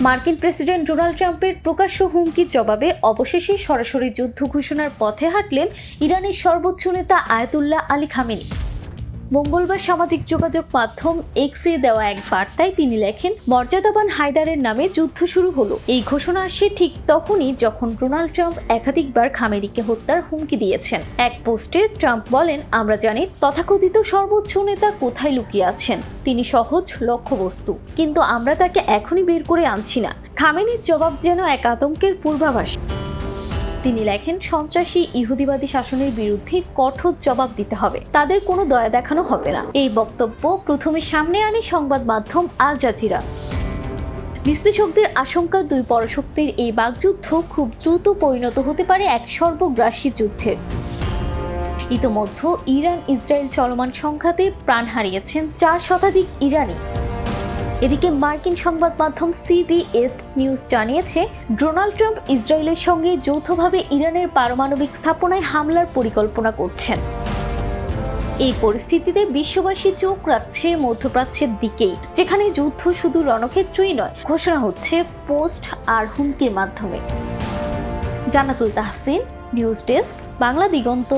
মার্কিন president Donald ট্রাম্পের প্রকাশ্য হুমকির জবাবে অবশেষে সরাসরি যুদ্ধ ঘোষণার পথে হাঁটলেন ইরানের সর্বোচ্চ নেতা আয়াতুল্লাহ আলী খামেনি। মঙ্গলবার সামাজিক যোগাযোগ মাধ্যম এক্সে দেওয়া এক বার্তায় তিনি লেখেন, মর্যাদাবান হায়দারের নামে যুদ্ধ শুরু হলো। এই ঘোষণা আসে ঠিক তখনই যখন ডোনাল্ড ট্রাম্প একাধিকবার খামেরিকে হত্যার হুমকি দিয়েছেন। এক পোস্টে ট্রাম্প বলেন, আমরা জানি তথাকথিত সর্বোচ্চ নেতা কোথায় লুকিয়ে আছেন। তিনি সহজ লক্ষ্যবস্তু, কিন্তু আমরা তাকে এখনই বের করে আনছি না। খামেনির জবাব যেন এক আতঙ্কের পূর্বাভাস। তিনি লেখেন, সন্ত্রাসী ইহুদিবাদী শাসনের বিরুদ্ধে কঠোর জবাব দিতে হবে। তাদের কোনো দয়া দেখানো হবে না। এই বক্তব্য প্রথমে সামনে আনে সংবাদ মাধ্যম আল জাজিরা। বিশ্লেষকদের আশঙ্কা, দুই পরশক্তির এই বাগযুদ্ধ খুব দ্রুত পরিণত হতে পারে এক সর্বগ্রাসী যুদ্ধের। ইতোমধ্যে ইরান ইসরায়েল চলমান সংঘাতে প্রাণ হারিয়েছেন চার শতাধিক ইরানি। এদিকে মার্কিন সংবাদ মাধ্যম সিবিএস নিউজ জানিয়েছে, ডোনাল্ড ট্রাম্প ইসরায়েলের সঙ্গে যৌথভাবে ইরানের পারমাণবিক স্থাপনায় হামলার পরিকল্পনা করছেন। এই পরিস্থিতিতে বিশ্ববাসী চোখ রাখছে মধ্যপ্রাচ্যের দিকেই, যেখানে যুদ্ধ শুধু রণক্ষেত্রই নয়, ঘোষণা হচ্ছে পোস্ট আর হুমকির মাধ্যমে। Janatul Tahsin, news desk, Bangla Diganta.